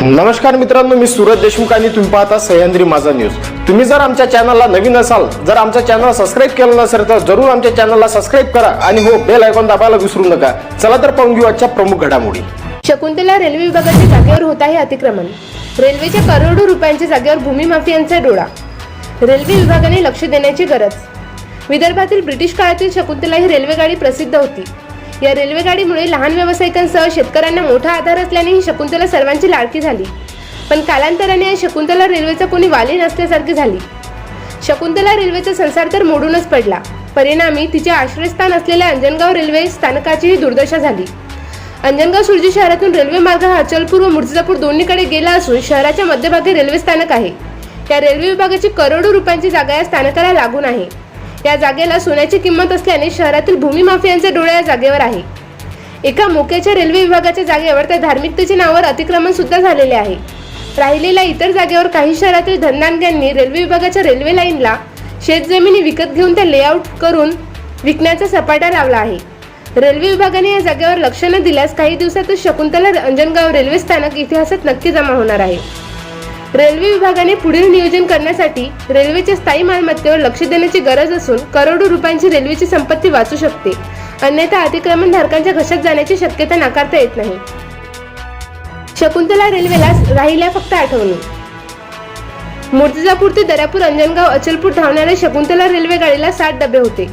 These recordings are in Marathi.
नमस्कार मित्रांनो मी सूरज देशमुख आणि तुम्ही पाहता सह्याद्री माझा न्यूज तुम्ही जर आमच्या चॅनलला नवीन असाल जर आमच्या चॅनल सबस्क्राईब केलं नसेल तर जरूर आमच्या चॅनलला सबस्क्राईब करा आणि हो बेल आयकॉन दाबायला विसरू नका. चला तर पाहून घेऊ आजच्या प्रमुख घडामोडी. शकुंतला रेल्वे विभागाच्या जागेवर होत आहे अतिक्रमण. रेल्वेच्या करोडो रुपयांच्या जागेवर भूमी माफियांचा डोळा. रेल्वे विभागाने लक्ष देण्याची गरज. विदर्भातील ब्रिटिश काळातील शकुंतला ही रेल्वेगाडी प्रसिद्ध होती. या रेल्वेगाडीमुळे लहान व्यावसायिकांसह शेतकऱ्यांना मोठा आधार असल्याने ही शकुंतला सर्वांची लाडकी झाली. पण कालांतराने या शकुंतला रेल्वेचा कोणी वाली नसल्यासारखी झाली. शकुंतला रेल्वेचा संसार तर मोडूनच पडला. परिणामी तिचे आश्रयस्थान असलेल्या अंजनगाव रेल्वे स्थानकाचीही दुर्दशा झाली. अंजनगाव सुरजी शहरातून रेल्वे मार्ग हा अचलपूर व मुर्तिजापूर दोन्हीकडे गेला असून शहराच्या मध्यभागी रेल्वे स्थानक आहे. या रेल्वे विभागाची करोडो रुपयांची जागा या स्थानकाला लागून आहे. या जागेला सोन्याची किंमत असल्याने शहरातील भूमी माफियांचे डोळे या जागेवर आहे. एका मोक्याच्या रेल्वे विभागाच्या जागेवर त्या धार्मिकतेच्या नावावर अतिक्रमण सुद्धा झालेले आहे. राहिलेल्या इतर जागेवर काही शहरातील धनदानग्यांनी रेल्वे विभागाच्या रेल्वे लाईनला शेतजमिनी विकत घेऊन त्या लेआउट करून विकण्याचा सपाटा लावला आहे. रेल्वे विभागाने या जागेवर लक्ष न दिल्यास काही दिवसातच शकुंतला अंजनगाव रेल्वे स्थानक इतिहासात नक्की जमा होणार आहे. रेल्वे विभागाने पुढील नियोजन करण्यासाठी रेल्वेच्या स्थायी मालमत्तेवर लक्ष देण्याची गरज असून करोडो रुपयांची रेल्वेची संपत्ती वाचू शकते. अन्यथा अतिक्रमण धारकांच्या घशात जाण्याची शक्यता नाकारता येत नाही. शकुंतला रेल्वेला राहिल्या फक्त आठवणी. मूर्तिजापूर ते दर्यापूर अंजनगाव अचलपूर धावणाऱ्या शकुंतला रेल्वे गाडीला साठ डबे होते.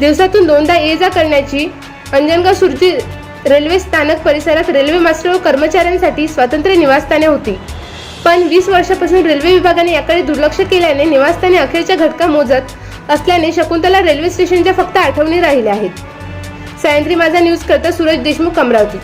दिवसातून दोनदा ये जा करण्याची अंजनगाव सुरती रेल्वे स्थानक परिसरात रेल्वे मास्टर व कर्मचाऱ्यांसाठी स्वतंत्र निवासस्थाने होती. पण वीस वर्षापासून रेल्वे विभागाने याकडे दुर्लक्ष केल्याने निवासस्थानी अखेरच्या घटका मोजत असल्याने शकुंतला रेल्वे स्टेशनच्या फक्त आठवणी राहिल्या आहेत. सायंत्री माझा न्यूज करता सूरज देशमुख अमरावती.